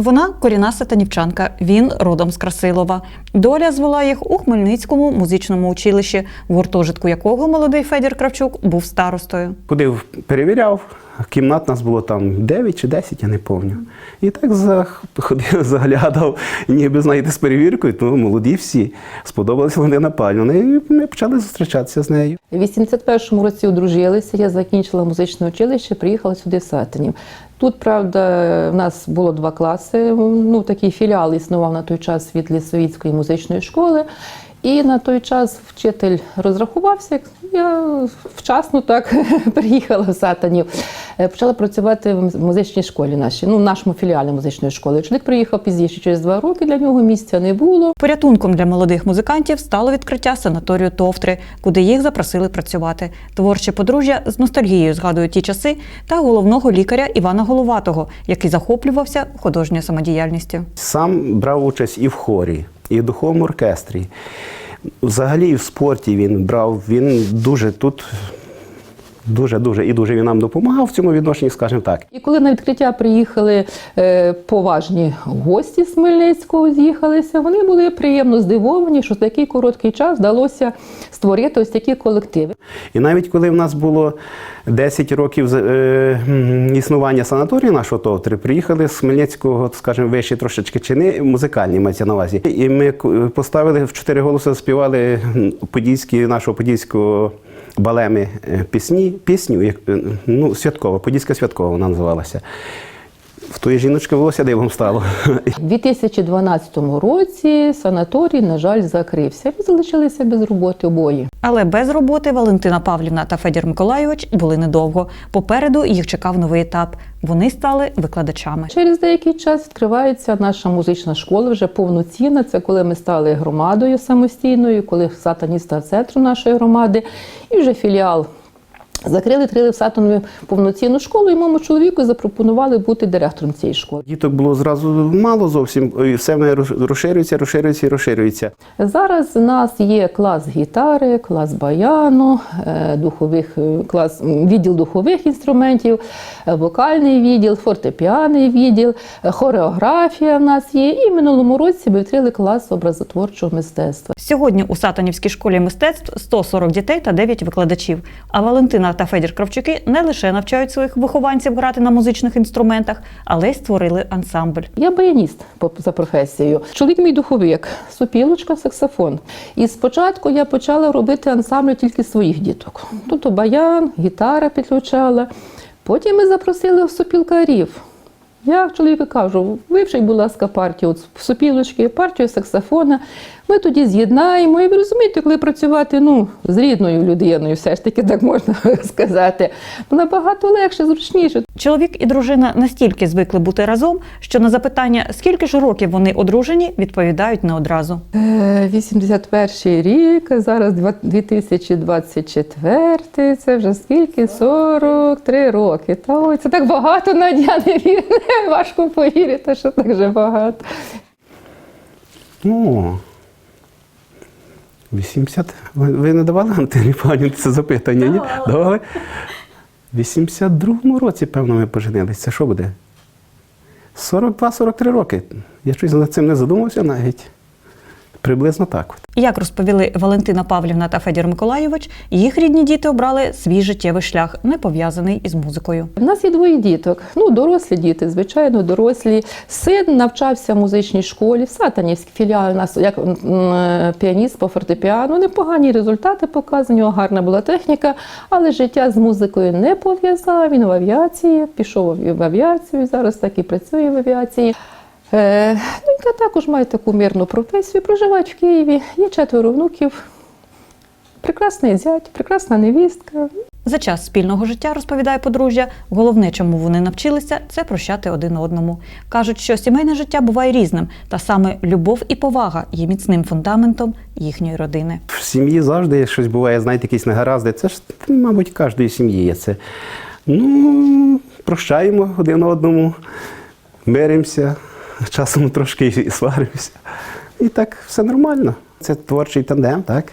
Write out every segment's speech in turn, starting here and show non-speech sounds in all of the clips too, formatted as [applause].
Вона коріна сатанівчанка, він родом з Красилова. Доля звела їх у Хмельницькому музичному училищі, в гуртожитку якого молодий Федір Кравчук був старостою. Ходив, перевіряв, кімнат нас було там 9 чи 10, я не пам'ятаю. І так за, ходив, [laughs] заглядав, ніби знаєте, з перевіркою, ну, молоді всі. Сподобалися Валентина Павлівна, і ми почали зустрічатися з нею. У 81-му році одружилися, я закінчила музичне училище, приїхала сюди в Сатинів. Тут, правда, в нас було два класи. Ну, такий філіал існував на той час від Лісовіцької музичної школи. І на той час вчитель розрахувався. Я вчасно так [laughs] приїхала в Сатанів. Е, Почала працювати в музичній школі нашій, ну, в нашому філіалі музичної школи. Чоловік приїхав пізніше, через два роки для нього місця не було. Порятунком для молодих музикантів стало відкриття санаторію Товтри, куди їх запросили працювати. Творче подружжя з ностальгією згадує ті часи та головного лікаря Івана Головатого, який захоплювався художньою самодіяльністю. Сам брав участь і в хорі, і в духовому оркестрі. Взагалі в спорті він брав, він дуже тут, дуже-дуже і дуже він нам допомагав в цьому відношенні, скажімо так. І коли на відкриття приїхали е, поважні гості з Хмельницького, з'їхалися, вони були приємно здивовані, що за такий короткий час вдалося створити ось такі колективи. І навіть коли в нас було 10 років е, існування санаторію нашого Товтри, приїхали з Хмельницького, скажімо, вищі трошечки чини, музикальні мається на увазі. І ми поставили в чотири голоси, співали подільські, нашого подільського балеми е, пісні, пісню, е, ну, святкова, подільська святкова вона називалася. В тої жіночки волосся дивом стало. [laughs] У 2012 році санаторій, на жаль, закрився. Ми залишилися без роботи обоє. Але без роботи Валентина Павлівна та Федір Миколайович були недовго. Попереду їх чекав новий етап. Вони стали викладачами. Через деякий час відкривається наша музична школа вже повноцінна. Це коли ми стали громадою самостійною, коли Сатані став центром нашої громади, і вже філіал. Закрили, відкрили в Сатанові повноцінну школу, і моєму чоловіку запропонували бути директором цієї школи. Діток було зразу мало зовсім, і все розширюється, розширюється і розширюється. Зараз у нас є клас гітари, клас баяну, е, духових е, клас відділ духових інструментів, е, вокальний відділ, фортепіаний відділ, хореографія в нас є. І в минулому році ми відкрили клас образотворчого мистецтва. Сьогодні у Сатанівській школі мистецтв 140 дітей та 9 викладачів. А Валентина та Федір Кравчуки не лише навчають своїх вихованців грати на музичних інструментах, але й створили ансамбль. Я баяніст за професією. Чоловік мій духовик, сопілочка, саксофон. І спочатку я почала робити ансамбль тільки своїх діток. Тобто баян, гітара підключала. Потім ми запросили сопілкарів. Я чоловіку кажу, вивчіть, будь ласка, партію сопілочки, партію саксофона. Ми тоді з'єднаємо. І ви розумієте, коли працювати ну, з рідною людиною, все ж таки [laughs] так можна сказати, набагато легше, зручніше. Чоловік і дружина настільки звикли бути разом, що на запитання, скільки ж років вони одружені, відповідають не одразу. Е, 81 рік, зараз 2024, це вже скільки? 43 роки. Та ой, це так багато, Надя, не вірю. [laughs] Важко повірити, що так вже багато. О, 80. Ви, ви не давали Антоні Павлівні це запитання? Ні? Давали. В 82-му році, певно, ми поженилися. Це що буде? 42-43 роки. Я щось над цим не задумався навіть. Приблизно так. От. Як розповіли Валентина Павлівна та Федір Миколайович, їх рідні діти обрали свій життєвий шлях, не пов'язаний із музикою. У нас є двоє діток. Ну, дорослі діти, звичайно, дорослі. Син навчався в музичній школі, в Сатанівській філіалі у нас як піаніст по фортепіано. Непогані результати показані, гарна була техніка, але життя з музикою не пов'язав. Він в авіації, пішов в авіацію, зараз так і працює в авіації. Е, ну, я також маю таку мирну професію, проживають в Києві, є четверо внуків. Прекрасний зять, прекрасна невістка. За час спільного життя, розповідає подружжя, головне, чому вони навчилися, це прощати один одному. Кажуть, що сімейне життя буває різним, та саме любов і повага є міцним фундаментом їхньої родини. В сім'ї завжди щось буває, знаєте, якісь негаразди. Це ж, мабуть, кожної сім'ї є це. Ну, прощаємо один одному, миримося, [laughs] часом трошки і сваримося. І так все нормально. Це творчий тандем, так?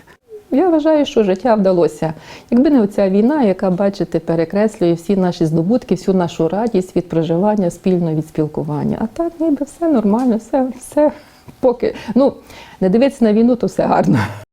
я вважаю, що життя вдалося. Якби не оця війна, яка, бачите, перекреслює всі наші здобутки, всю нашу радість від проживання спільно від спілкування. А так, ніби все нормально, все, все поки. Ну, не дивитися на війну, то все гарно.